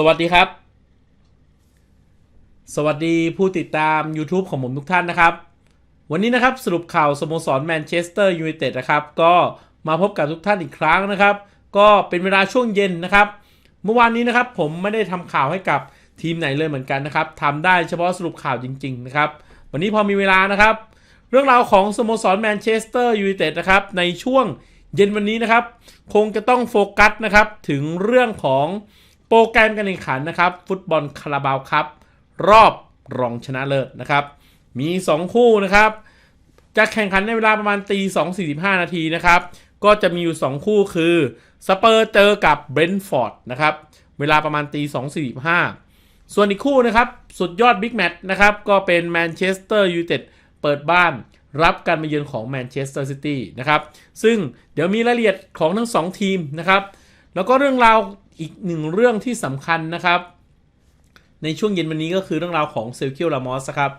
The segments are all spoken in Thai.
สวัสดีครับ สวัสดีผู้ติดตาม YouTube ของผมทุกท่านนะครับ วันนี้นะครับสรุปข่าวสโมสรแมนเชสเตอร์ยูไนเต็ดนะครับ ก็มาพบกับทุกท่านอีกครั้งนะครับ ก็เป็นเวลาช่วงเย็นนะครับ เมื่อวานนี้นะครับผมไม่ได้ทำข่าวให้กับทีมไหนเลยเหมือนกันนะครับทำได้เฉพาะสรุปข่าวจริง ๆ นะครับ วันนี้พอมีเวลานะครับ เรื่องราวของสโมสรแมนเชสเตอร์ยูไนเต็ดนะครับในช่วงเย็นวันนี้นะครับ คงจะต้องโฟกัสนะครับถึงเรื่องของ โปรแกรมการแข่งขันนะครับ ฟุตบอลคาราบาวครับ รอบรองชนะเลิศนะครับ มี 2 คู่นะครับ จะแข่งขันในเวลาประมาณตี2.45นาทีนะครับ ก็จะมีอยู่ 2 คู่คือสเปอร์เจอกับเบรนท์ฟอร์ดนะครับ เวลาประมาณตี2.45ส่วนอีกคู่นะครับ สุดยอดบิ๊กแมตช์นะครับ ก็เป็นแมนเชสเตอร์ยูไนเต็ดเปิดบ้านรับการมาเยือนของแมนเชสเตอร์ซิตี้นะครับ ซึ่งเดี๋ยวมีรายละเอียดของทั้ง 2 ทีมนะครับ แล้วก็เรื่องราว อีกหนึ่งเรื่องที่สำคัญนะครับ ในช่วงเย็นวันนี้ก็คือเรื่องราวของเซลคิโอรามอสครับ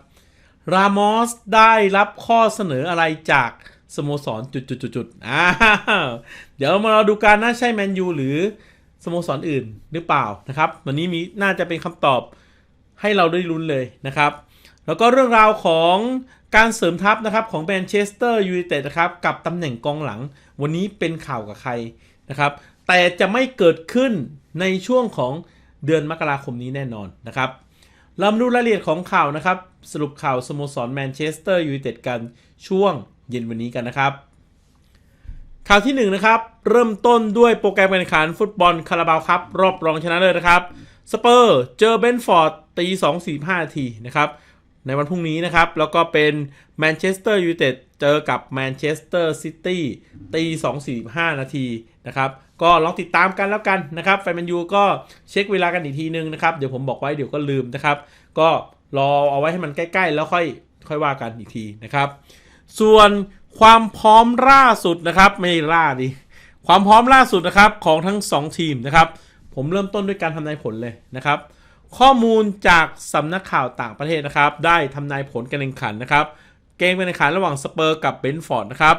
รามอสได้รับข้อเสนออะไรจากสโมสรจุดๆๆอ้าเดี๋ยวมาเราดูกันนะใช่แมนยูหรือสโมสรอื่นหรือเปล่านะครับ วันนี้มีน่าจะเป็นคำตอบให้เราได้ลุ้นเลยนะครับ แล้วก็เรื่องราวของการเสริมทัพนะครับของแมนเชสเตอร์ยูไนเต็ดนะครับกับตำแหน่งกองหลัง วันนี้เป็นข่าวกับใครนะครับ แต่จะไม่เกิดขึ้นในช่วงของเดือนมกราคมนี้แน่นอนนะครับเรามาดูรายละเอียดของข่าวนะครับ สรุปข่าวสโมสรแมนเชสเตอร์ยูไนเต็ดกันช่วงเย็นวันนี้กันนะครับ ข่าวที่1นงนะครับเริ่มต้นด้วยโปรแกรมการแข่งขันฟุตบอลคาราบาวครับรอบรองชนะเลิศนะครับสเปอร์เจอเบนฟอร์ดตี2 4 5นาทีนะครับ ในวันพรุ่งนี้นะครับ แล้วก็เป็นแมนเชสเตอร์ยูไนเต็ดเจอกับแมนเชสเตอร์ซิตี้ตี2 4 5นาทีนะครับ ก็ลองติดตามกันแล้วกันนะครับแฟนแมนยูก็เช็คเวลากันอีกทีนึงนะครับ เดี๋ยวผมบอกไว้เดี๋ยวก็ลืมนะครับ ก็รอเอาไว้ให้มันใกล้ ๆ แล้วค่อยค่อยว่ากันอีกทีนะครับ ส่วนความพร้อมล่าสุดนะครับไม่ล่าดิความพร้อมล่าสุดนะครับของทั้ง 2 ทีมนะครับ ผมเริ่มต้นด้วยการทำนายผลเลยนะครับ ข้อมูลจากสำนักข่าวต่างประเทศนะครับ ได้ทำนายผลการแข่งขันนะครับ เกมการแข่งขันระหว่างสเปอร์กับเบนฟอร์ดนะครับ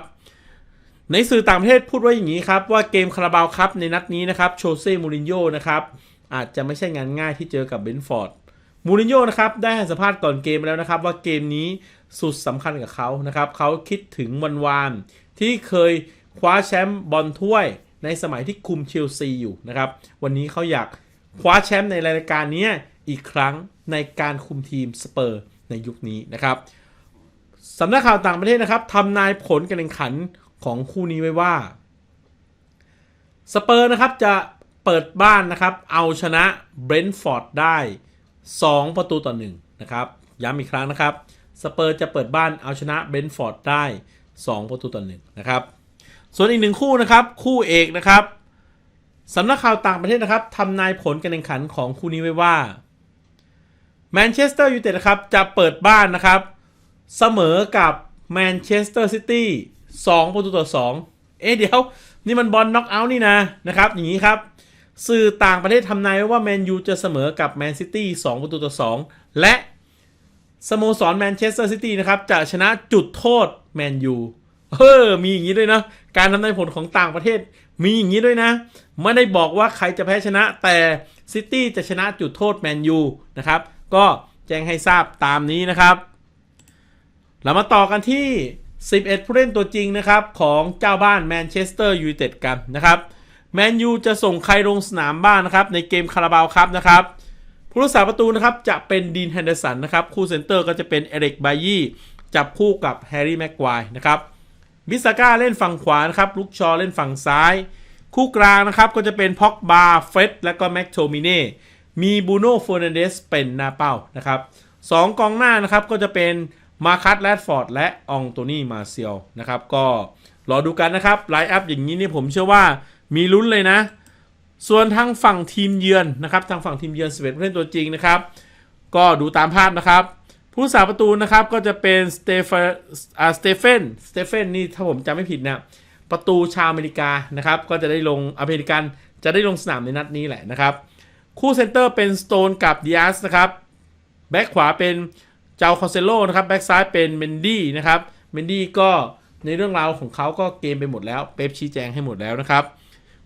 ในสื่อต่างประเทศพูดไว้อย่างนี้ครับ ว่าเกมคาราบาวครับในนัดนี้นะครับโชเซ่มูรินโญ่นะครับอาจจะไม่ใช่งานง่ายที่เจอกับเบนฟอร์ดมูรินโญ่นะครับได้ให้สัมภาษณ์ก่อนเกมแล้วนะครับ ว่าเกมนี้สุดสำคัญกับเขานะครับเขาคิดถึงวันวานที่เคยคว้าแชมป์บอลถ้วยในสมัยที่คุมเชลซีอยู่นะครับ วันนี้เขาอยาก คว้าแชมป์ในรายการนี้อีกครั้งในการคุมทีมสเปอร์ในยุคนี้นะครับสำนักข่าวต่างประเทศนะครับทำนายผลการแข่งขันของคู่นี้ไว้ว่าสเปอร์นะครับจะเปิดบ้านนะครับ เอาชนะเบรนท์ฟอร์ดได้ 2 ประตูต่อ1นะครับย้ำอีกครั้งนะครับสเปอร์จะเปิดบ้านเอาชนะเบรนท์ฟอร์ดได้ 2 ประตูต่อ1นะครับส่วนอีกหนึ่งคู่นะครับ คู่เอกนะครับ สำนักข่าวต่างประเทศนะครับทำนายผลการแข่งขันของคู่นี้ไว้ว่าแมนเชสเตอร์ยูไนเต็ดนะครับจะเปิดบ้านนะครับ เสมอกับแมนเชสเตอร์ซิตี้2ประตูต่อ 2 เอ๊ะเดี๋ยว นี่มันบอลน็อกเอาท์นี่นะนะครับ อย่างนี้ครับ สื่อต่างประเทศทำนายไว้ว่าแมนยูจะเสมอกับแมนซิตี้2ประตูต่อ 2 และสโมสรแมนเชสเตอร์ซิตี้นะครับจะชนะจุดโทษแมนยูเออมีอย่างนี้ด้วยนะ การทำนายผลของต่างประเทศมีอย่างนี้ด้วยนะ ไม่ได้บอกว่าใครจะแพ้ชนะ แต่ซิตี้จะชนะจุดโทษแมนยูนะครับ ก็แจ้งให้ทราบตามนี้นะครับ เรามาต่อกันที่ 11 ผู้เล่นตัวจริงนะครับ ของเจ้าบ้านแมนเชสเตอร์ยูไนเต็ดกันนะครับแมนยูจะส่งใครลงสนามบ้างนะครับ ในเกมคาราบาวครับนะครับผู้รักษาประตูนะครับจะเป็นดีนแฮนเดอร์สันนะครับ คู่เซนเตอร์ก็จะเป็นเอริกบายี่จับคู่กับแฮร์รี่แม็กควายนะครับ บิสก้าเล่นฝั่งขวานะครับลุกชอเล่นฝั่งซ้าย คู่กลางนะครับก็จะเป็นพ็อกบาเฟรดและก็แม็กโทมิเน่มีบูโน่เฟอร์นันเดสเป็นหน้าเป้านะครับสองกองหน้านะครับก็จะเป็นมาคัตแรดฟอร์ดและองโตนี่มาเซียลนะครับก็รอดูกันนะครับไลน์อัพอย่างนี้นี่ผมเชื่อว่ามีลุ้นเลยนะ ส่วนทางฝั่งทีมเยือนนะครับทางฝั่งทีมเยือนสเวตเล่นตัวจริงนะครับ ก็ดูตามภาพนะครับ ผู้สาประตูนะครับก็จะเป็นสเตฟอ่าสเตเฟนสเตเฟนนี่ถ้าผมจำไม่ผิดนะประตูชาวอเมริกานะครับก็จะได้ลงอเมริกันจะได้ลงสนามในนัดนี้แหละนะครับ คู่เซนเตอร์เป็นสโตนกับดิอาสนะครับแบ็คขวาเป็นเจ้าคอนเซโลนะครับแบ็กซ้ายเป็นเมนดี้นะครับเมนดี้ก็ในเรื่องราวของเขาก็เกมไปหมดแล้วเป๊ปชี้แจงให้หมดแล้วนะครับ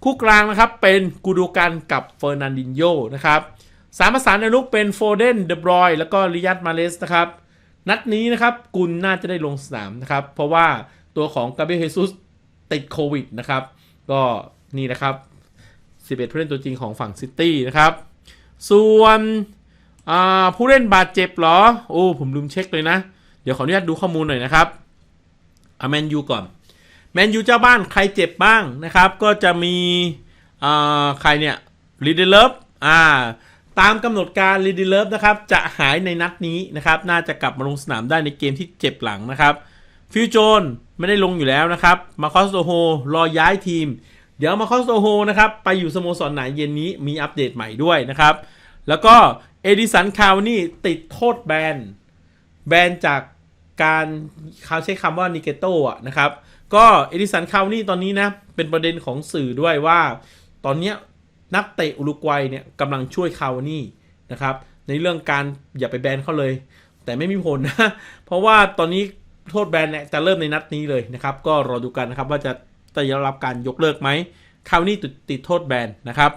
คู่กลางนะครับเป็นกูดูกันกับเฟอร์นันดินโยนะครับ สามประสานในลุกเป็นโฟเดนเดบรอยแล้วก็ริยัตมาเลสนะครับ นัดนี้นะครับกุลน่าจะได้ลงสนามนะครับ เพราะว่าตัวของกาเบรียลเฮซุสติดโควิดนะครับ ก็นี่นะครับ 11 ผู้เล่นตัวจริงของฝั่งซิตี้นะครับ ส่วนผู้เล่นบาดเจ็บเหรอ โอ้ ผมลืมเช็คเลยนะ เดี๋ยวขออนุญาตดูข้อมูลหน่อยนะครับอาแมนยูก่อน แมนยูเจ้าบ้านใครเจ็บบ้างนะครับ ก็จะมีใครเนี่ยลีเดเลฟอ่า ตามกำหนดการลีเดเลฟนะครับจะหายในนัดนี้นะครับ น่าจะกลับมาลงสนามได้ในเกมที่เจ็บหลังนะครับฟิวโจนไม่ได้ลงอยู่แล้วนะครับมาคอสโตโฮรอย้ายทีม เดี๋ยวมาคอสโตโฮนะครับไปอยู่สโมสรไหนเย็นนี้มีอัปเดตใหม่ด้วยนะครับ แล้วก็เอดิสันคาวนี่ติดโทษแบนแบนจากการเขาใช้คำว่านิเกโตะนะครับ ก็เอดิสันคาวนี่ตอนนี้นะเป็นประเด็นของสื่อด้วยว่า ตอนเนี้ย นักเตะอุรุกวัยเนี่ยกำลังช่วยคาวนี่นะครับในเรื่องการอย่าไปแบนเขาเลย แต่ไม่มีผลนะเพราะว่าตอนนี้โทษแบนเนี่ยจะเริ่มในนัดนี้เลยนะครับก็รอดูกันนะครับว่าจะจะได้รับการยกเลิกไหมคาวนี่ติดติดโทษแบนนะครับ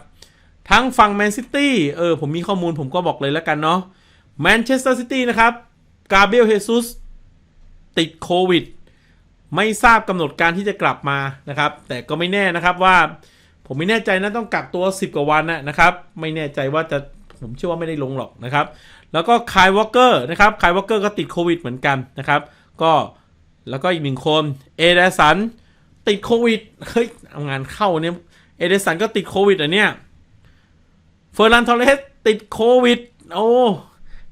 ทั้งฝั่งแมนซิตี้เออผมมีข้อมูลผมก็บอกเลยแล้วกันเนาะแมนเชสเตอร์ซิตี้นะครับกาเบรียลเฮซุสติดโควิด ไม่ทราบกำหนดการที่จะกลับมานะครับ แต่ก็ไม่แน่นะครับว่า ผมไม่แน่ใจนะต้องกักตัว 10 กว่าวันนะนะครับ ไม่แน่ใจว่าจะผมเชื่อว่าไม่ได้ลงหรอกนะครับ แล้วก็คายวอลเกอร์นะครับคายวอลเกอร์ก็ติดโควิดเหมือนกันนะครับ ก็แล้วก็อีกหนึ่งคนเอเดสันติดโควิดเฮ้ยเอางานเข้าเนี่ยเอเดสันก็ติดโควิดอะเนี่ยเฟอร์นันทอเรสติดโควิดโอ้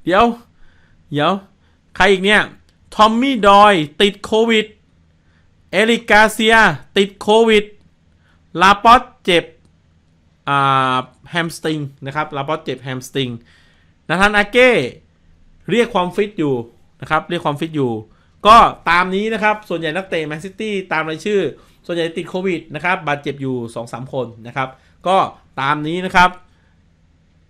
เดี๋ยว เดี๋ยว ใครอีกเนี่ยทอมมี่ดอยติดโควิดเอริกาเซียติดโควิด ลาปอตเจ็บแฮมสติงนะครับลาปอตเจ็บแฮมสติงนาธานอาเก้เรียกความฟิตอยู่นะครับเรียกความฟิตอยู่ ก็ตามนี้นะครับส่วนใหญ่นักเตะแมนซิตี้ตามรายชื่อ ส่วนใหญ่ติดโควิดนะครับบาดเจ็บอยู่ 2-3 คนนะครับ ก็ตามนี้นะครับ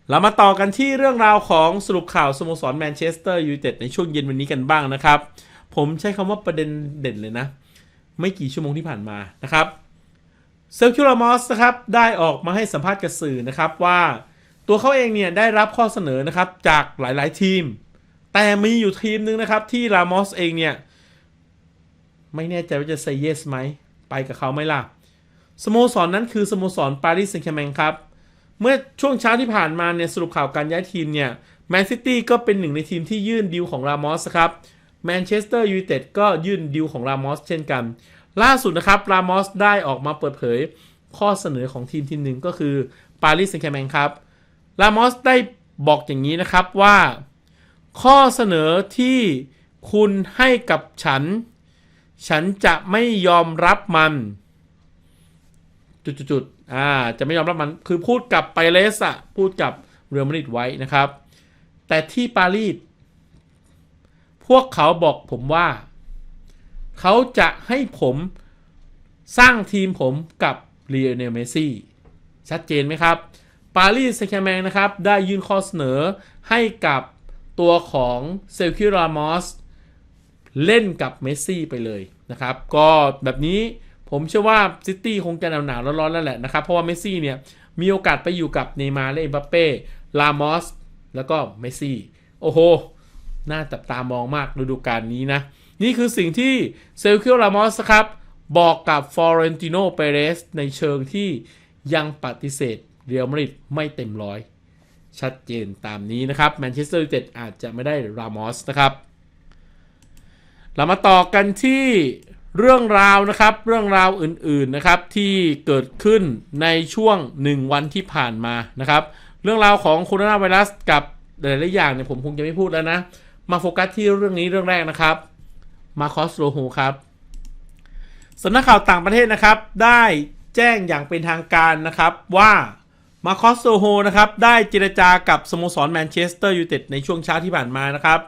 เรามาต่อกันที่เรื่องราวของสรุปข่าวสโมสรแมนเชสเตอร์ยูไนเต็ดในช่วงเย็นวันนี้กันบ้างนะครับ ผมใช้คำว่าประเด็นเด่นเลยนะ ไม่กี่ชั่วโมงที่ผ่านมานะครับ เซลคิวลามอสนะครับได้ออกมาให้สัมภาษณ์กับสื่อนะครับว่าตัวเขาเองเนี่ยได้รับข้อเสนอนะครับจากหลาย ๆ ทีม แต่มีอยู่ทีมหนึงนะครับที่รามอสเองเนี่ย ไม่แน่ใจว่าจะ say yes ไหม ไปกับเขาไหมล่ะ สโมสรนนั้นคือสโมสรปารีสแซงต์แชร์แมงครับ เมื่อช่วงเช้าที่ผ่านมาเนี่ยสรุปข่าวการย้ายทีมเนี่ยแมนซิตี้ก็เป็นหนึ่งในทีมที่ยื่นดีลของรามอสครับแมนเชสเตอร์ยูไนเต็ดก็ยื่นดีลของรามอสเช่นกัน ล่าสุดนะครับรามอสได้ออกมาเปิดเผยข้อเสนอของทีมทีมหนึ่งก็คือปารีสแซงต์แชร์แมงครับรามอสได้บอกอย่างนี้นะครับว่า ข้อเสนอที่คุณให้กับฉัน ฉันจะไม่ยอมรับมัน จุดๆอ่าจะไม่ยอมรับมันคือพูดกับไปเลสอะพูดกับเรือมาดริดไว้นะครับ แต่ที่ปารีสพวกเขาบอกผมว่า เขาจะให้ผมสร้างทีมผมกับเรียเนลเมซี่ชัดเจนไหมครับ ปารีสแซงต์แมงนะครับ ได้ยื่นข้อเสนอให้กับตัวของเซลคิรามอสเล่นกับเมสซี่ไปเลยนะครับ ก็แบบนี้ผมเชื่อว่าซิตี้คงจะหนาวๆร้อนๆแล้วแหละนะครับ เพราะว่าเมสซี่เนี่ย มีโอกาสไปอยู่กับเนย์มาร์และเอ็มบัปเป้ ลามอส แล้วก็เมสซี่ โอ้โห น่าจับตามองมากฤดูกาลนี้นะ นี่คือสิ่งที่เซลคิโอลามอสครับบอกกับฟอเรนติโนเปเรสในเชิงที่ยังปฏิเสธเรียลมาดริดไม่เต็มร้อยชัดเจนตามนี้นะครับแมนเชสเตอร์ยูไนเต็ดอาจจะไม่ได้รามอสนะครับ เรามาต่อกันที่เรื่องราวนะครับ เรื่องราวอื่นๆนะครับที่เกิดขึ้นในช่วง 1 วันที่ผ่านมานะครับ เรื่องราวของโคโรนาไวรัสกับหลายๆอย่างเนี่ยผมคงจะไม่พูดแล้วนะ มาโฟกัสที่เรื่องนี้เรื่องแรกนะครับ มาคอสโลโฮครับสำนักข่าวต่างประเทศนะครับ ได้แจ้งอย่างเป็นทางการนะครับว่ามาคอสโลโฮนะครับได้เจรจากับสโมสรแมนเชสเตอร์ยูไนเต็ดในช่วงเช้าที่ผ่านมานะครับ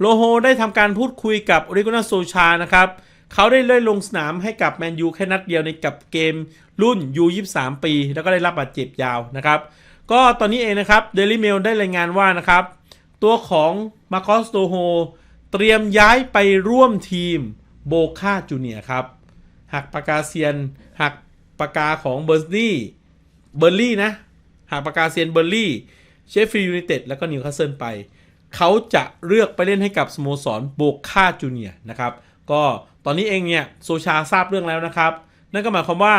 โลโฮได้ทำการพูดคุยกับอริโกนาโซชานะครับเขาได้เลื่อนลงสนามให้กับแมนยูแค่นัดเดียวในกับเกมรุ่น U23 ปี แล้วก็ได้รับบาดเจ็บยาวนะครับ ก็ตอนนี้เองนะครับเดลิเมลได้รายงานว่านะครับ ตัวของมาคอสโตโฮ เตรียมย้ายไปร่วมทีมโบคาจูเนียครับ หักปากกาเซียน หักปากกาของเบอร์นี่เบอร์ลี่นะหากปากกาเซียนเบอร์ลี่เชฟฟีลด์ยูไนเต็ดแล้วก็นิวคาสเซิลไป เขาจะเลือกไปเล่นให้กับสโมสรโบคาจูเนียนะครับ ก็ตอนนี้เองเนี่ยโซชาทราบเรื่องแล้วนะครับ นั่นก็หมายความว่า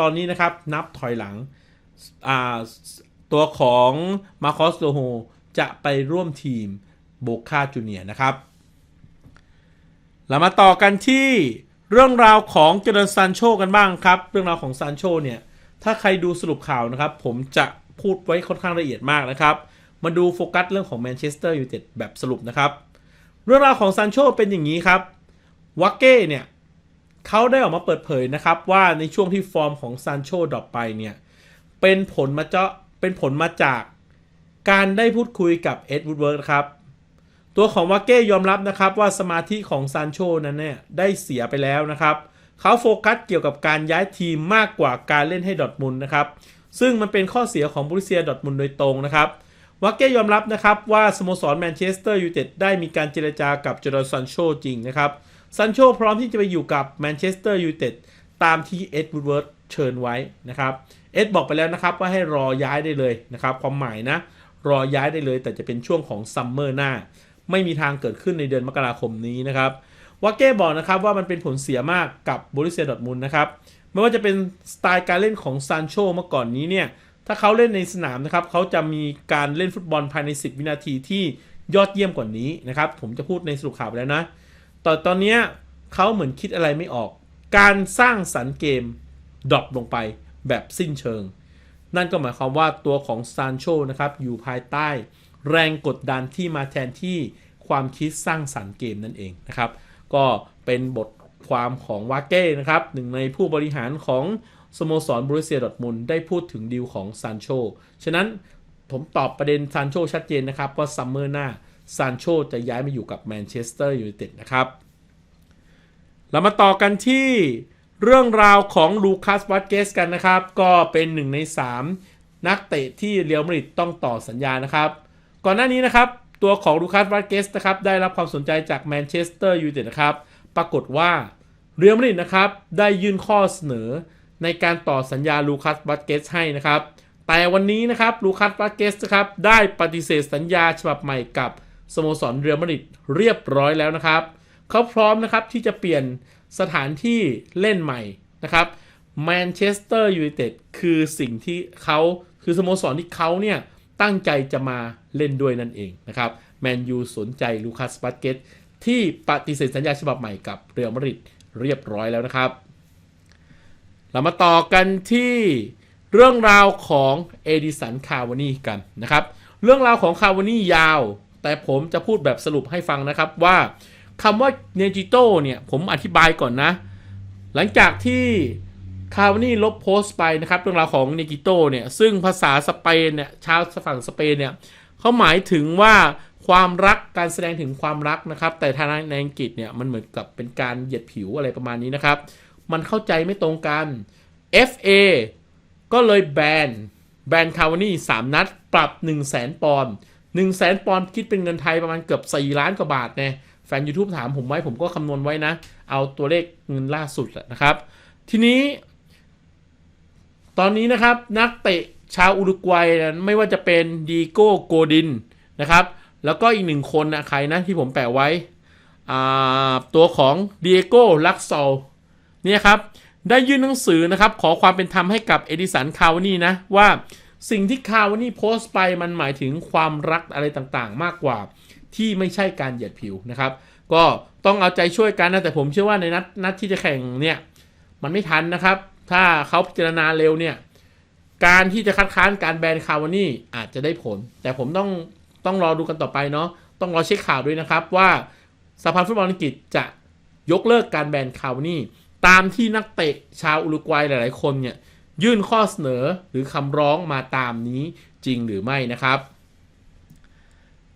ตอนนี้นะครับนับถอยหลังตัวของมาคอสโลโฮจะไปร่วมทีมโบคาจูเนียนะครับ เรามาต่อกันที่เรื่องราวของเจเดนซานโชกันบ้างครับ เรื่องราวของซานโชเนี่ย ถ้าใครดูสรุปข่าวนะครับ ผมจะพูดไว้ค่อนข้างละเอียดมากนะครับ มาดูโฟกัสเรื่องของแมนเชสเตอร์ยูไนเต็ดแบบสรุปนะครับ เรื่องราวของซานโชเป็นอย่างนี้ครับวักเก้เนี่ยเขาได้ออกมาเปิดเผยนะครับ ว่าในช่วงที่ฟอร์มของซานโชดรอปไปเนี่ย เป็นผลมาเจาะเป็นผลมาจากการได้พูดคุยกับเอ็ดวูดเวิร์ดครับ ตัวของวาเก้ยอมรับนะครับว่าสมาธิของซานโชนั้นเนี่ยได้เสียไปแล้วนะครับ เขาโฟกัสเกี่ยวกับการย้ายทีมมากกว่าการเล่นให้ดอทมุนนะครับ ซึ่งมันเป็นข้อเสียของบริเซียดอทมุนโดยตรงนะครับวาเก้ยอมรับนะครับว่าสโมสรแมนเชสเตอร์ยูไนเต็ดได้มีการเจรจากับเจอร์ซันโชจริงนะครับซันโชพร้อมที่จะไปอยู่กับแมนเชสเตอร์ยูไนเต็ดตามที่เอ็ดวูดเวิร์ดเชิญไว้นะครับ เอ็ดบอกไปแล้วนะครับว่าให้รอย้ายได้เลยนะครับ ความหมายนะ รอย้ายได้เลยแต่จะเป็นช่วงของซัมเมอร์หน้า ไม่มีทางเกิดขึ้นในเดือนมกราคมนี้นะครับวาเก้บอกนะครับว่ามันเป็นผลเสียมากกับบริเซียดอทมุนนะครับไม่ว่าจะเป็นสไตล์การเล่นของซานโชเมื่อก่อนนี้เนี่ยถ้าเขาเล่นในสนามนะครับเขาจะมีการเล่นฟุตบอลภายใน 10 วินาทีที่ยอดเยี่ยมกว่านี้นะครับผมจะพูดในสรุปข่าวไปแล้วนะแต่ตอนนี้เขาเหมือนคิดอะไรไม่ออก การสร้างสรรค์เกมดรอปลงไปแบบสิ้นเชิง นั่นก็หมายความว่าตัวของซานโชนะครับอยู่ภายใต้ แรงกดดันที่มาแทนที่ความคิดสร้างสรรค์เกมนั่นเองนะครับ ก็เป็นบทความของวาเก้นะครับหนึ่งในผู้บริหารของสโมสรบรูเซียดอร์ทมุนได้พูดถึงดีลของซานโชฉะนั้นผมตอบประเด็นซานโชชัดเจนนะครับว่าซัมเมอร์หน้าซานโชจะย้ายมาอยู่กับแมนเชสเตอร์ยูไนเต็ดนะครับ เรามาต่อกันที่เรื่องราวของลูคัสวัตเกสกันนะครับ ก็เป็นหนึ่งใน 3 นักเตะที่เรียลมาริดต้องต่อสัญญานะครับ ก่อนหน้านี้นะครับ ตัวของลูคัสวัตเกสนะครับได้รับความสนใจจากแมนเชสเตอร์ยูไนเต็ดนะครับ ปรากฏว่าเรียลมาดริดนะครับได้ยื่นข้อเสนอในการต่อสัญญาลูคัสวัตเกสให้นะครับ แต่วันนี้นะครับลูคัสวัตเกสนะครับได้ปฏิเสธสัญญาฉบับใหม่กับสโมสรเรียลมาดริดเรียบร้อยแล้วนะครับ เขาพร้อมนะครับที่จะเปลี่ยนสถานที่เล่นใหม่นะครับแมนเชสเตอร์ยูไนเต็ดคือสิ่งที่เขาคือสโมสรที่เขาเนี่ย ตั้งใจจะมาเล่นด้วยนั่นเองนะครับแมนยูสนใจลูคัสบัตเกตที่ปฏิเสธสัญญาฉบับใหม่กับเรอัลมาดริดเรียบร้อยแล้วนะครับ เรามาต่อกันที่เรื่องราวของเอดิสันคาวานีกันนะครับ เรื่องราวของคาวานียาว แต่ผมจะพูดแบบสรุปให้ฟังนะครับว่าคำว่าเนจิโตเนี่ยผมอธิบายก่อนนะ หลังจากที่ คาวานี่ลบโพสต์ไปนะครับเรื่องราวของเนจิโตเนี่ยซึ่งภาษาสเปนเนี่ยชาวฝั่งสเปนเนี่ยเขาหมายถึงว่าความรักการแสดงถึงความรักนะครับ แต่ทางในอังกฤษเนี่ยมันเหมือนกับเป็นการเหยียดผิวอะไรประมาณนี้นะครับ มันเข้าใจไม่ตรงกัน FA ก็เลยแบนแบนคาวานี่สามนัด ปรับ 1 0 0 0 0แสนปอนด์1 0 0 0 0แสนปอนด์คิดเป็นเงินไทยประมาณเกือบ 4 ล้านกว่าบาทเนี่ยแฟน YouTube ถามผมไว้ผมก็คำนวณไว้นะ เอาตัวเลขเงินล่าสุดนะครับ ทีนี้ ตอนนี้นะครับนักเตะชาวอุรุกวัยนะไม่ว่าจะเป็นดีโก้โกดินนะครับ แล้วก็อีกหนึ่งคนนะใครนะที่ผมแปะไว้ตัวของเดียโก้ลักซอลเนี่ยครับ ได้ยื่นหนังสือนะครับ ขอความเป็นธรรมให้กับเอดิสันคาวานี่นะ ว่าสิ่งที่คาวานี่โพสต์ไปมันหมายถึงความรักอะไรต่างๆ มากกว่า ที่ไม่ใช่การเหยียดผิวนะครับ ก็ต้องเอาใจช่วยกันนะแต่ผมเชื่อว่าในนัดนัดที่จะแข่งเนี่ย มันไม่ทันนะครับ ถ้าเขาพิจารณาเร็วเนี่ย การที่จะคัดค้านการแบนคาวานี่อาจจะได้ผล แต่ผมต้องต้องรอดูกันต่อไปเนาะต้องรอเช็คข่าวด้วยนะครับว่าสหพันธ์ฟุตบอลอังกฤษจะยกเลิกการแบนคาวานี่ตามที่นักเตะชาวอุรุกวัยหลาย ๆ คนเนี่ยยื่นข้อเสนอหรือคำร้องมาตามนี้จริงหรือไม่นะครับ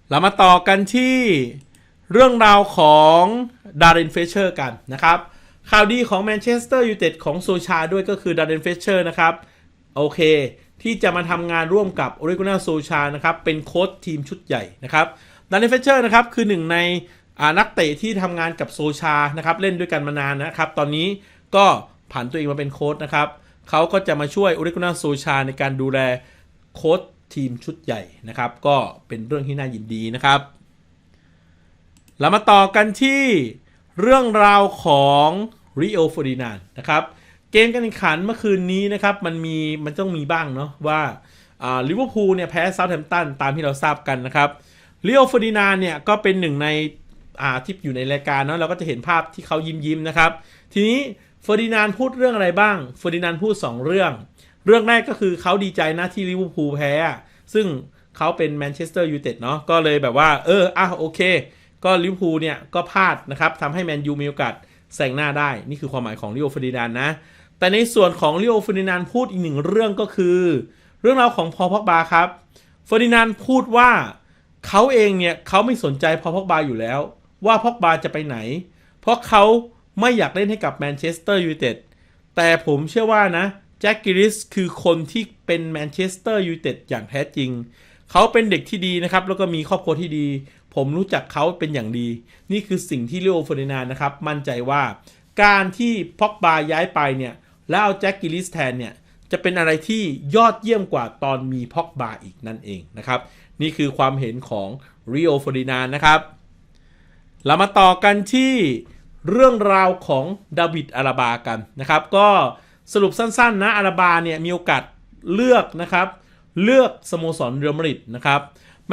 เรามาต่อกันที่เรื่องราวของดารินเฟเชอร์กันนะครับ ข่าวดีของแมนเชสเตอร์ยูไนเต็ดของโซชาด้วยก็คือดารินเฟเชอร์นะครับ โอเค ที่จะมาทำงานร่วมกับโอริโกนาโซชานะครับ เป็นโค้ชทีมชุดใหญ่นะครับดารินเฟเชอร์นะครับ คือหนึ่งในนักเตะที่ทำงานกับโซชานะครับ เล่นด้วยกันมานานนะครับ ตอนนี้ก็ผ่านตัวเองมาเป็นโค้ชนะครับเขาก็จะมาช่วยโอริโกนาโซชาในการดูแลโค้ชทีมชุดใหญ่นะครับ ก็เป็นเรื่องที่น่ายินดีนะครับเรามาต่อกันที่ เรื่องราวของริโอฟ r ดินานนะครับเกมการแข่งขันเมื่อคืนนี้นะครับมันมีมันต้องมีบ้างเนาะว่าลิเวอร์พูลเนี่ยแพ้เซาท์แฮมป์ตันตามที่เราทราบกันนะครับริโอฟ r ดินานเนี่ยก็เป็นหนึ่งในอ่าที่อยู่ในรายการเนาะเราก็จะเห็นภาพที่เขายิ้มยิ้มๆนะครับ ทีนี้เฟอร์ดินานพูดเรื่องอะไรบ้างเฟอร์ดินานพูด 2 เรื่อง เรื่องแรกก็คือเขาดีใจนะที่ลิเวอร์พูลแพ้ ซึ่งเขาเป็นแมนเชสเตอร์ยูไนเต็ดเนาะก็เลยแบบว่า เอออะโอเค ก็ลิเวอร์พูลเนี่ยก็พลาดนะครับทำให้แมนยูมีโอกาสแซงหน้าได้ นี่คือความหมายของลิโอฟอร์ดินานนะ แต่ในส่วนของลิโอฟอร์ดินานพูดอีกหนึ่งเรื่องก็คือ เรื่องราวของพอพอกบาครับเฟอร์ดินานพูดว่าเขาเองเนี่ยเขาไม่สนใจพอพอกบาอยู่แล้ว ว่าพอกบาจะไปไหน เพราะเขาไม่อยากเล่นให้กับแมนเชสเตอร์ยูไนเต็ดแต่ผมเชื่อว่านะแจ็คกิริสคือคนที่เป็นแมนเชสเตอร์ยูไนเต็ดอย่างแท้จริง เขาเป็นเด็กที่ดีนะครับ แล้วก็มีครอบครัวที่ดี ผมรู้จักเขาเป็นอย่างดี นี่คือสิ่งที่เลโอเฟอร์ดินานนะครับ มั่นใจว่าการที่พ็อกบาย้ายไปเนี่ยแล้วเอาแจ็คกิลิสแทนเนี่ยจะเป็นอะไรที่ยอดเยี่ยมกว่าตอนมีพ็อกบาอีกนั่นเองนะครับ นี่คือความเห็นของริโอเฟอร์ดินานนะครับ เรามาต่อกันที่เรื่องราวของดาวิดอาราบากันนะครับ ก็สรุปสั้นๆนะอาราบาเนี่ยมีโอกาสเลือกนะครับ เลือกสโมสรเรอัลมาดริดนะครับ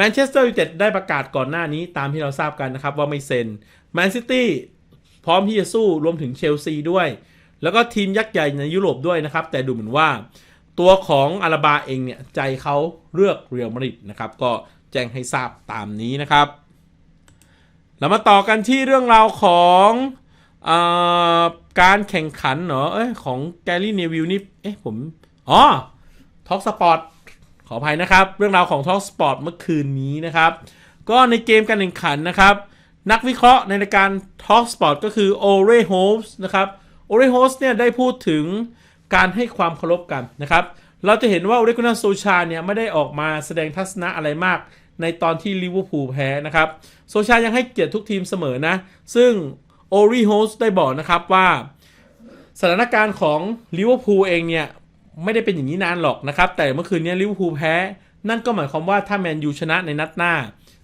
แมนเชสเตอร์ยูไนเต็ดได้ประกาศก่อนหน้านี้ตามที่เราทราบกันนะครับว่าไม่เซ็นแมนซิตี้พร้อมที่จะสู้รวมถึงเชลซีด้วย แล้วก็ทีมยักษ์ใหญ่ในยุโรปด้วยนะครับ แต่ดูเหมือนว่า ตัวของอาราบาเองเนี่ย ใจเขาเลือกเรอัลมาดริดนะครับ ก็แจ้งให้ทราบตามนี้นะครับ เรามาต่อกันที่เรื่องราวของอาการแข่งขันเนาะเอ้ยของแกลลี่เนวิลนี่เอ๊ะผมอ๋อท็อกสปอร์ต ขออภัยนะครับ เรื่องราวของท็อกสปอร์ตเมื่อคืนนี้นะครับ ก็ในเกมการแข่งขันนะครับ นักวิเคราะห์ในรายการ Talk Sport ก็คือโอเรโฮสนะครับโอเรโฮสเนี่ยได้พูดถึงการให้ความเคารพกันนะครับ เราจะเห็นว่าโอเรกุนาโซชาเนี่ยไม่ได้ออกมาแสดงทัศนะอะไรมาก ในตอนที่ลิเวอร์พูลแพ้นะครับ โซชายังให้เกียรติทุกทีมเสมอนะ ซึ่งโอริโฮสได้บอกนะครับว่าสถานการณ์ของลิเวอร์พูลเองเนี่ย ไม่ได้เป็นอย่างนี้นานหรอกนะครับ แต่เมื่อคืนนี้ลิเวอร์พูลแพ้ นั่นก็หมายความว่าถ้าแมนยูชนะในนัดหน้า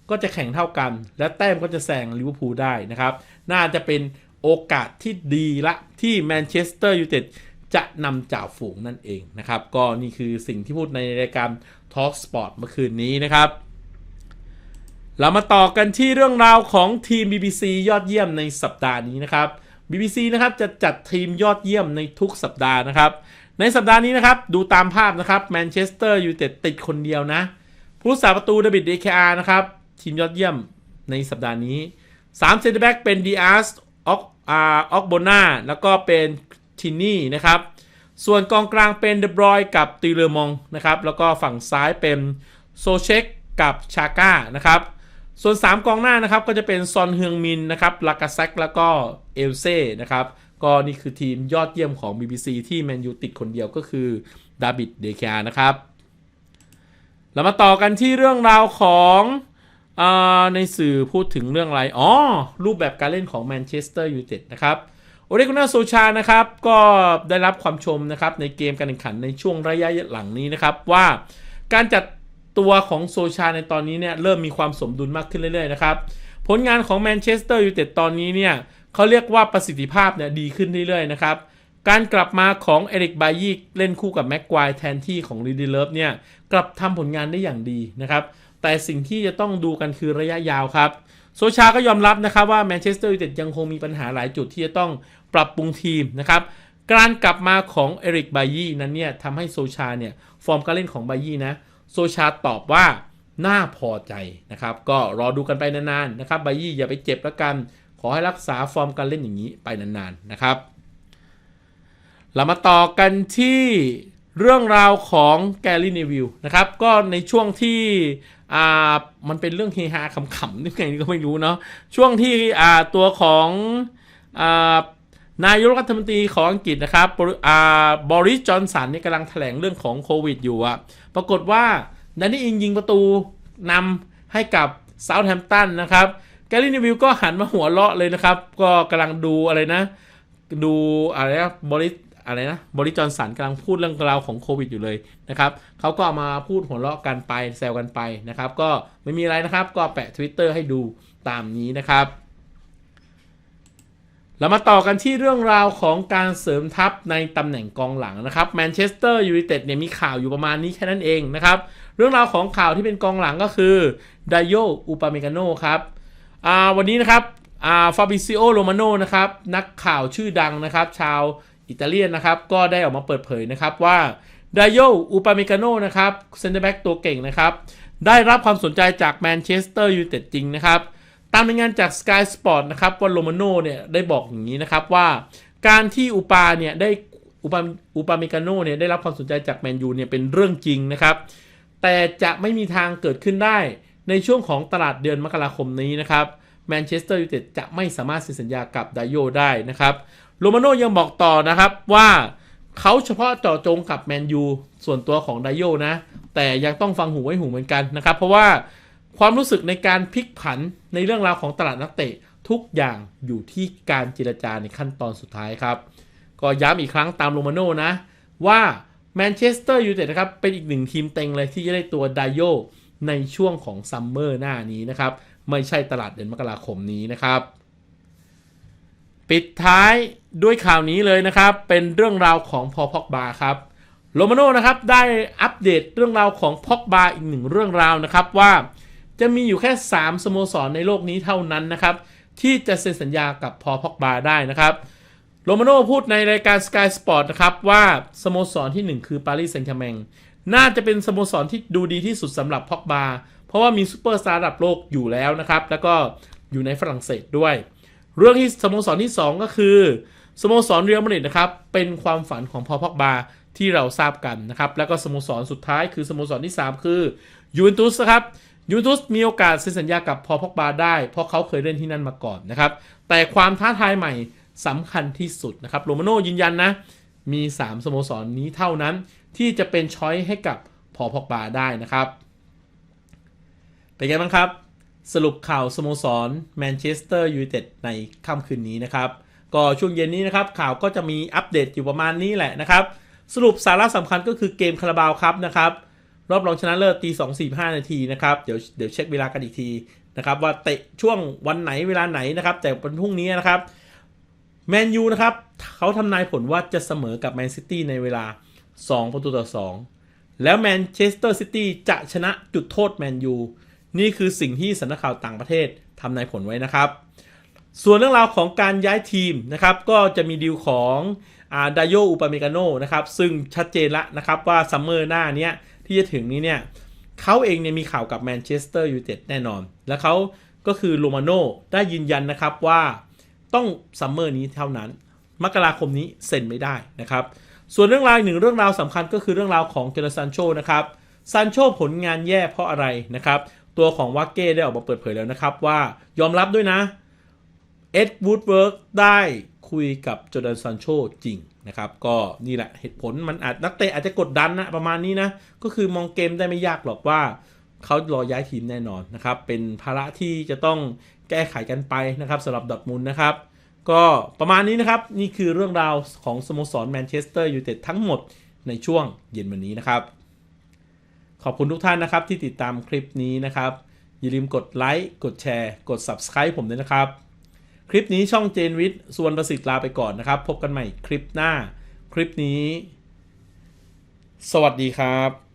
ก็จะแข่งเท่ากัน และแต้มก็จะแซงลิเวอร์พูลได้นะครับ น่าจะเป็นโอกาสที่ดีละที่แมนเชสเตอร์ยูไนเต็ดจะนำจ่าฝูงนั่นเองนะครับ ก็นี่คือสิ่งที่พูดในรายการ Talk Sport เมื่อคืนนี้นะครับ เรามาต่อกันที่เรื่องราวของทีม BBC ยอดเยี่ยมในสัปดาห์นี้นะครับ BBC นะครับจะจัดทีมยอดเยี่ยมในทุกสัปดาห์นะครับ ในสัปดาห์นี้นะครับ ดูตามภาพนะครับแมนเชสเตอร์ยูไนเต็ดติดคนเดียวนะ ผู้รักษาประตูเดวิดเดคอาร์นะครับ ทีมยอดเยี่ยมในสัปดาห์นี้3เซนเตอร์แบ็กเป็นดีอาร์สออกอาออกโบนาแล้วก็เป็นทินนี่นะครับ ส่วนกองกลางเป็นเดบรอยกับตีเลอมองนะครับ แล้วก็ฝั่งซ้ายเป็นโซเชกกับชาก้านะครับ ส่วน 3 กองหน้านะครับก็จะเป็นซอนเฮืองมินนะครับลากาเซกแล้วก็เอลเซ่นะครับ ก็นี่คือทีมยอดเยี่ยมของ BBC ที่แมนยูติดคนเดียวก็คือดาบิดเดคานะครับเรามาต่อกันที่เรื่องราวของอในสื่อพูดถึงเรื่องอะไร อ๋อ รูปแบบการเล่นของแมนเชสเตอร์ยูไนเต็ดนะครับโอเรกุนาโซชานะครับ ก็ได้รับความชมนะครับในเกมการแข่งขันในช่วงระยะหลังนี้นะครับ ว่าการจัดตัวของโซชาในตอนนี้เนี่ยเริ่มมีความสมดุลมากขึ้นเรื่อยๆนะครับ ผลงานของแมนเชสเตอร์ยูไนเต็ดตอนนี้เนี่ย เขาเรียกว่าประสิทธิภาพเนี่ยดีขึ้นเรื่อยๆนะครับ การกลับมาของเอริกบายีเล่นคู่กับแม็กควายแทนที่ของลีดีเลิฟเนี่ยกลับทำผลงานได้อย่างดีนะครับ แต่สิ่งที่จะต้องดูกันคือระยะยาวครับโซชาก็ยอมรับนะครับว่าแมนเชสเตอร์ยูไนเต็ดยังคงมีปัญหาหลายจุดที่จะต้องปรับปรุงทีมนะครับการกลับมาของเอริกบายีนั้นเนี่ยทำให้โซชาเนี่ยฟอร์มการเล่นของบายีนะโซชาตอบว่าน่าพอใจนะครับ ก็รอดูกันไปนานๆนะครับบายี่อย่าไปเจ็บแล้วกัน ขอให้รักษาฟอร์มการเล่นอย่างนี้ไปนานๆนะครับ เรามาต่อกันที่เรื่องราวของแกลลี่เนวิลนะครับ ก็ในช่วงที่อ่ามันเป็นเรื่องเฮฮาขำๆนี่ไงก็ไม่รู้เนาะช่วงที่อ่าตัวของอ่านายกรัฐมนตรีของอังกฤษนะครับบริสจอนสันนี่กำลังแถลงเรื่องของโควิดอยู่อะปรากฏว่าดันนี่อิงยิงประตูนำให้กับเซาท์แฮมป์ตันนะครับ แกลลี่เนวิลก็หันมาหัวเราะเลยนะครับ ก็กำลังดูอะไรนะ ดูอะไรนะบริสอะไรนะบริจอนสันกำลังพูดเรื่องราวของโควิดอยู่เลยนะครับเขาก็เอามาพูดหัวเราะกันไปแซวกันไปนะครับ ก็ไม่มีอะไรนะครับ ก็แปะ Twitter ให้ดูตามนี้นะครับ เรามาต่อกันที่เรื่องราวของการเสริมทัพในตำแหน่งกองหลังนะครับแมนเชสเตอร์ยูไนเต็ดเนี่ยมีข่าวอยู่ประมาณนี้แค่นั้นเองนะครับ เรื่องราวของข่าวที่เป็นกองหลังก็คือไดโยอุปาเมกาโนครับ อ่าวันนี้นะครับอ่าฟาบิซิโอโรมาโนนะครับนักข่าวชื่อดังนะครับ ชาวอิตาเลียนนะครับก็ได้ออกมาเปิดเผยนะครับว่าไดโยอุปาเมกาโนนะครับเซนเตอร์แบ็กตัวเก่งนะครับ ได้รับความสนใจจากแมนเชสเตอร์ยูไนเต็ดจริงนะครับตามรายงานจาก Sky Sport นะครับว่าโรมาโนเนี่ยได้บอกอย่างนี้นะครับว่า การที่อุปาเนี่ยได้อุปาอุปาเมกาโนเนี่ยได้รับความสนใจจากแมนยูเนี่ยเป็นเรื่องจริงนะครับ แต่จะไม่มีทางเกิดขึ้นได้ ในช่วงของตลาดเดือนมกราคมนี้นะครับแมนเชสเตอร์ยูไนเต็ดจะไม่สามารถเซ็นสัญญากับไดโยได้นะครับโรมาโนยังบอกต่อนะครับว่าเขาเฉพาะเจาะจงกับแมนยูส่วนตัวของไดโยนะ แต่ยังต้องฟังหูไว้หูเหมือนกันนะครับ เพราะว่าความรู้สึกในการพลิกผันในเรื่องราวของตลาดนักเตะทุกอย่างอยู่ที่การเจรจาในขั้นตอนสุดท้ายครับ ก็ย้ำอีกครั้งตามโรมาโนนะ ว่าแมนเชสเตอร์ยูไนเต็ดนะครับเป็นอีกหนึ่งทีมเต็งเลยที่จะได้ตัวไดโย ในช่วงของซัมเมอร์หน้านี้นะครับ ไม่ใช่ตลาดเดือนมกราคมนี้นะครับ ปิดท้ายด้วยข่าวนี้เลยนะครับ เป็นเรื่องราวของพอพอกบาครับโรมาโนนะครับได้อัปเดตเรื่องราวของพอกบาอีกหนึ่งเรื่องราวนะครับว่าจะมีอยู่แค่ 3 สโมสรในโลกนี้เท่านั้นนะครับ ที่จะเซ็นสัญญากับพอพอกบาได้นะครับโรมาโน่พูดในรายการ Sky Sport นะครับว่าสโมสรที่ 1 คือปารีสแซงต์แชร์แมง น่าจะเป็นสโมสรที่ดูดีที่สุดสำหรับพ็อกบาเพราะว่ามีซูเปอร์สตาร์ระดับโลกอยู่แล้วนะครับ แล้วก็อยู่ในฝรั่งเศสด้วย เรื่องที่สโมสรที่ 2 ก็คือสโมสรเรียลมาดริดนะครับเป็นความฝันของพอพ็อกบาที่เราทราบกันนะครับ แล้วก็สโมสรสุดท้ายคือสโมสรที่ 3 คือยูเวนตุสครับยูเวนตุสมีโอกาสเซ็นสัญญากับพอพ็อกบาได้ เพราะเขาเคยเล่นที่นั่นมาก่อนนะครับ แต่ความท้าทายใหม่สำคัญที่สุดนะครับโรมาโน่ยืนยันนะมี 3 สโมสรนนี้เท่านั้น ที่จะเป็นช้อยให้กับพอพอกบาได้นะครับ เป็นไงบ้างครับ สรุปข่าวสโมสรแมนเชสเตอร์ยูไนเต็ดในค่ำคืนนี้นะครับ ก็ช่วงเย็นนี้นะครับ ข่าวก็จะมีอัปเดตอยู่ประมาณนี้แหละนะครับ สรุปสาระสำคัญก็คือเกมคาราบาวครับนะครับ รอบรองชนะเลิศตี2 4 5นาทีนะครับ เดี๋ยวเดี๋ยวเช็คเวลากันอีกทีนะครับว่าเตะช่วงวันไหนเวลาไหนนะครับ แต่วันพรุ่งนี้นะครับแมนยูนะครับเขาทำนายผลว่าจะเสมอกับแมนซิตี้ในเวลา 2 ประตูต่อ 2 แล้วแมนเชสเตอร์ซิตี้จะชนะจุดโทษแมนยู นี่คือสิ่งที่สำนักข่าวต่างประเทศทำนายผลไว้นะครับ ส่วนเรื่องราวของการย้ายทีมนะครับ ก็จะมีดีลของอาดาโยอุปาเมกาโนนะครับ ซึ่งชัดเจนละนะครับว่าซัมเมอร์หน้าเนี้ยที่จะถึงนี้เนี่ยเขาเองเนี่ยมีข่าวกับแมนเชสเตอร์ยูไนเต็ดแน่นอน และเขาก็คือโรมาโน่ได้ยืนยันนะครับว่าต้องซัมเมอร์นี้เท่านั้น มกราคมนี้เซ็นไม่ได้นะครับ ส่วนเรื่องราวหนึ่งเรื่องราวสำคัญก็คือเรื่องราวของเจอร์ซันโชนะครับซันโชผลงานแย่เพราะอะไรนะครับ ตัวของวากเก้ได้ออกมาเปิดเผยแล้วนะครับว่ายอมรับด้วยนะเอ็ดวูดเวิร์กได้คุยกับจอร์แดนซันโชจริงนะครับก็นี่แหละเหตุผลมันอาจนักเตะอาจจะกดดันนะประมาณนี้นะก็คือมองเกมได้ไม่ยากหรอกว่าเขารอย้ายทีมแน่นอนนะครับเป็นภาระที่จะต้องแก้ไขกันไปนะครับสำหรับดอทมุลนะครับ ก็ประมาณนี้นะครับ นี่คือเรื่องราวของสโมสรแมนเชสเตอร์ยูไนเต็ดทั้งหมดในช่วงเย็นวันนี้นะครับ ขอบคุณทุกท่านนะครับที่ติดตามคลิปนี้นะครับ อย่าลืมกดไลค์กดแชร์ กด Subscribe ผมด้วยนะครับ คลิปนี้ช่องเจนวิทย์ส่วนประสิทธิ์ลาไปก่อนนะครับ พบกันใหม่คลิปหน้า คลิปนี้ สวัสดีครับ